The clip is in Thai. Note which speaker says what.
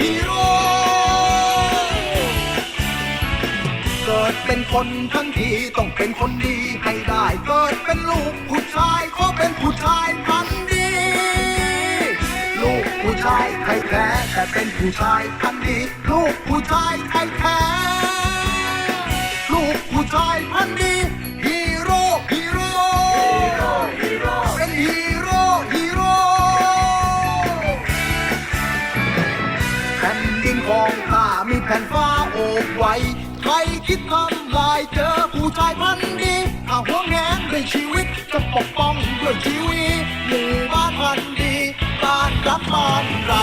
Speaker 1: ฮีโร่เกิดเป็นคนทั้งทีต้องเป็นคนดีให้ได้ เกิดเป็นลูกผู้ชายก็เป็นผู้ชายพันดี ลูกผู้ชายไทยแพ้แต่เป็นผู้ชายพันดี ลูกผู้ชายไทยแพ้ลูกผู้ชายพันดี องผ้ามีแผ่นฟ้าโอบไว้ ใครคิดทำลายเจอผู้ชายพันดีถ้าหัวแงนด้วชีวิตจะปกป้องด้วยชีวิตหมู่บ้านพันดีบ้านรับบ้านเรา